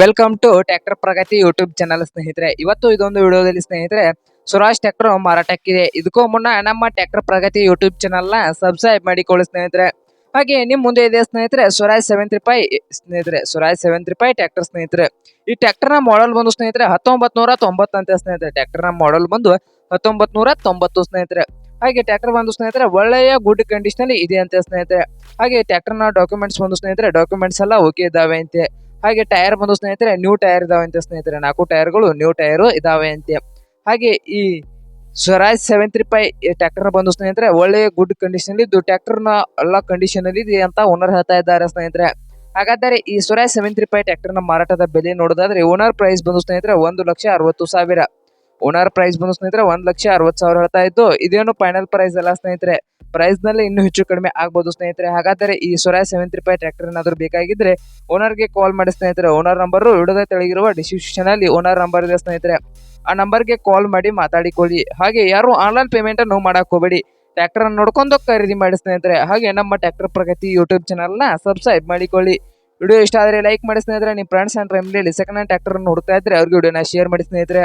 Welcome to tractor Pragati YouTube channel ಸ್ನೇಹಿತರೆ. ಇವತ್ತು ಇದೊಂದು ವಿಡಿಯೋದಲ್ಲಿ ಸ್ನೇಹಿತರೆ ಸ್ವರಾಜ್ ಟ್ರ್ಯಾಕ್ಟರ್ ಮಾರಾಟಕ್ಕಿದೆ. ಇದಕ್ಕೂ ಮುನ್ನ ನಮ್ಮ ಟ್ರ್ಯಾಕ್ಟರ್ ಪ್ರಗತಿ ಯೂಟ್ಯೂಬ್ ಚಾನಲ್ನ ಸಬ್ಸ್ಕ್ರೈಬ್ ಮಾಡಿಕೊಳ್ಳಿ ಸ್ನೇಹಿತರೆ. ಹಾಗೆ ನಿಮ್ ಮುಂದೆ ಇದೆ ಸ್ನೇಹಿತರೆ ಸ್ವರಾಜ್ ಸೆವೆನ್ ಸ್ನೇಹಿತರೆ ಸ್ವರಾಜ್ ಸೆವೆನ್ ರೂಪಾಯಿ ಟ್ರ್ಯಾಕ್ಟರ್ ಸ್ನೇಹಿತರೆ. ಈ ಟ್ರ್ಯಾಕ್ಟರ್ನ ಮಾಡಲ್ ಬಂದು ಸ್ನೇಹಿತರೆ ಹತ್ತೊಂಬತ್ ನೂರ ತೊಂಬತ್ತಂತೆ ಸ್ನೇಹಿತರೆ. ಟ್ರ್ಯಾಕ್ಟರ್ನ ಮಾಡಲ್ ಬಂದು ಹತ್ತೊಂಬತ್ ನೂರ ತೊಂಬತ್ತು ಸ್ನೇಹಿತರೆ. ಹಾಗೆ ಟ್ರ್ಯಾಕ್ಟರ್ ಬಂದು ಸ್ನೇಹಿತರೆ, ಒಳ್ಳೆಯ ಗುಡ್ ಕಂಡೀಷನ್ ಇದೆ ಅಂತ ಸ್ನೇಹಿತರೆ. ಹಾಗೆ ಟ್ರ್ಯಾಕ್ಟರ್ ಡಾಕ್ಯುಮೆಂಟ್ಸ್ ಬಂದು ಸ್ನೇಹಿತರೆ ಡಾಕ್ಯುಮೆಂಟ್ಸ್ ಎಲ್ಲ ಓಕೆ ಇದಾವೆ ಅಂತೆ. ಹಾಗೆ ಟೈರ್ ಬಂದು ಸ್ನೇಹಿತರೆ ನ್ಯೂ ಟೈರ್ ಇದಾವೆ ಅಂತ ಸ್ನೇಹಿತರೆ, ನಾಲ್ಕು ಟೈರ್ಗಳು ನ್ಯೂ ಟೈರ್ ಇದಾವೆ ಅಂತೆ. ಹಾಗೆ ಈ Swaraj seven three five tractor ಬಂದು ಸ್ನೇಹಿತರೆ ಒಳ್ಳೆಯ ಗುಡ್ ಕಂಡೀಷನ್ ಇದ್ದು ಟ್ರ್ಯಾಕ್ಟರ್ನ ಎಲ್ಲ ಕಂಡೀಷನ್ ಅಲ್ಲಿ ಇದೆ ಅಂತ ಓನರ್ ಹೇಳ್ತಾ ಇದ್ದಾರೆ ಸ್ನೇಹಿತರೆ. ಹಾಗಾದರೆ ಈ ಸ್ವರಾಜ್ ಸೆವೆನ್ ತ್ರೀ ಫೈ ಟ್ರ್ಯಾಕ್ಟರ್ನ ಮಾರಾಟದ ಬೆಲೆ ನೋಡೋದಾದ್ರೆ ಓನರ್ ಪ್ರೈಸ್ ಬಂದು ಸ್ನೇಹಿತರೆ, ಒಂದು ಲಕ್ಷ ಅರವತ್ತು ಸಾವಿರ. ಓನರ್ ಪ್ರೈಸ್ ಬಂದು ಸ್ನೇಹಿತರೆ, ಒಂದು ಲಕ್ಷ ಅರವತ್ತು ಸಾವಿರ ಹೇಳ್ತಾ ಇದ್ದು, ಇದೇನು ಫೈನಲ್ ಪ್ರೈಸ್ ಅಲ್ಲ ಸ್ನೇಹಿತರೆ. ಪ್ರೈಸ್ನಲ್ಲಿ ಇನ್ನೂ ಹೆಚ್ಚು ಕಡಿಮೆ ಆಗ್ಬೋದು ಸ್ನೇಹಿತರೆ. ಹಾಗಾದರೆ ಈ Swaraj seven three five tractor ಏನಾದರೂ ಬೇಕಾಗಿದ್ರೆ ಓನರ್ಗೆ ಕಾಲ್ ಮಾಡಿ ಸ್ನೇಹಿತರೆ. ಓನರ್ ನಂಬರ್ ಇಡದೆ ತೆಳಗಿರುವ ಡಿಸ್ಕ್ರಿಪ್ಷನ್ ಅಲ್ಲಿ ಓನರ್ ನಂಬರ್ ಇದೆ ಸ್ನೇಹಿತರೆ. ಆ ನಂಬರ್ಗೆ ಕಾಲ್ ಮಾಡಿ ಮಾತಾಡಿಕೊಳ್ಳಿ. ಹಾಗೆ ಯಾರು ಆನ್ಲೈನ್ ಪೇಮೆಂಟ್ ಅನ್ನು ಮಾಡಕ್ ಹೋಗಬೇಡಿ. ಟ್ರ್ಯಾಕ್ಟರ್ ಅನ್ನು ನೋಡ್ಕೊಂಡು ಖರೀದಿ ಮಾಡಿ ಸ್ನೇಹಿತರೆ. ಹಾಗೆ ನಮ್ಮ ಟ್ರ್ಯಾಕ್ಟರ್ ಪ್ರಗತಿ ಯೂಟ್ಯೂಬ್ ಚಾನಲ್ನ ಸಬ್ಸ್ಕ್ರೈಬ್ ಮಾಡಿಕೊಳ್ಳಿ. ವಿಡಿಯೋ ಇಷ್ಟ ಆದರೆ ಲೈಕ್ ಮಾಡಿ ಸ್ನೇಹಿತರೆ. ನಿಮ್ಮ ಫ್ರೆಂಡ್ಸ್ ಅಂಡ್ ಫ್ಯಾಮಿಲಿಯಲ್ಲಿ ಸೆಕೆಂಡ್ ಹ್ಯಾಂಡ್ ಟ್ರ್ಯಾಕ್ಟರ್ ಹುಡುಕ್ತಾ ಇದ್ರೆ ಅವ್ರಿಗೆ ವಿಡಿಯೋನ ಶೇರ್ ಮಾಡಿ ಸ್ನೇಹಿತರೆ.